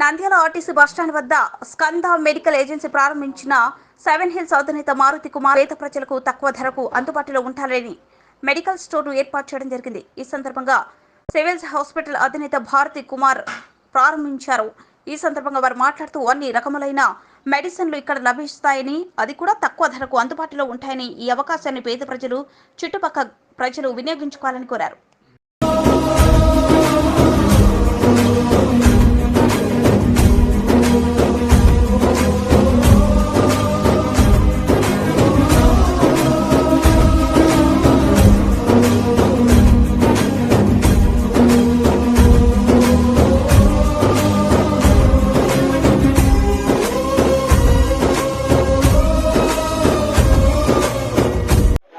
Nandyal RTC bus stand వద్ద Skanda medical agency ప్రారంభించిన seven hills అధినేత మారుతి కుమార్ పేద ప్రజలకు తక్కువ ధరకు అందుబాటులో ఉండాలని మెడికల్ స్టోర్ను ఏర్పాటు చేయడం జరిగింది. ఈ సందర్భంగా సివిల్స్ హాస్పిటల్ అధినేత భారతి కుమార్ ప్రారంభించారు. ఈ సందర్భంగా వారు మాట్లాడుతూ అన్ని రకములైన మెడిసిన్లు ఇక్కడ లభిస్తాయని అది కూడా తక్కువ ధరకు అందుబాటులో ఉంటాయని ఈ అవకాశాన్ని పేద ప్రజలు చుట్టుపక్కల ప్రజలు వినియోగించుకోవాలని కోరారు.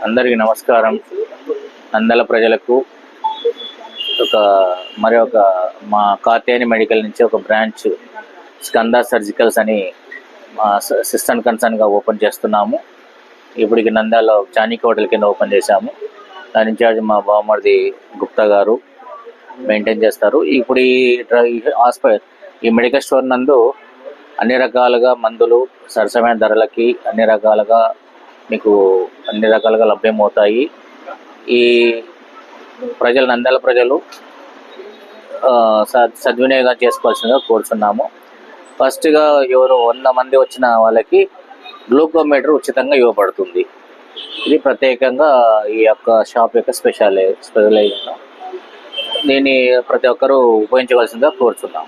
అందరికీ నమస్కారం. నందల ప్రజలకు ఒక మరి ఒక మా కాత్యాని మెడికల్ నుంచి ఒక బ్రాంచ్ స్కంద సర్జికల్స్ అని మా అసిస్టెంట్ కన్సర్న్గా ఓపెన్ చేస్తున్నాము. ఇప్పటికి నందాలో చానిక్ హోటల్ కింద ఓపెన్ చేశాము. దాని ఇన్ఛార్జ్ మా బావమరిది గుప్తా గారు మెయింటైన్ చేస్తారు. ఇప్పుడు ఈ హాస్పిటల్ ఈ మెడికల్ స్టోర్ నందు అన్ని రకాలుగా మందులు సరసమైన ధరలకి అన్ని రకాలుగా మీకు అన్ని రకాలుగా లభ్యమవుతాయి. ఈ ప్రజలు నంద్యాల ప్రజలు సద్- సద్వినియోగం చేసుకోవాల్సిందిగా కోరుతున్నాము ఫస్ట్గా ఎవరు వంద మంది వచ్చిన వాళ్ళకి గ్లూకోమీటర్ ఉచితంగా ఇవ్వబడుతుంది. ఇది ప్రత్యేకంగా ఈ యొక్క షాప్ యొక్క స్పెషల్ స్పెషలైజ్ దీన్ని ప్రతి ఒక్కరూ ఉపయోగించవలసిందిగా కోరుతున్నాం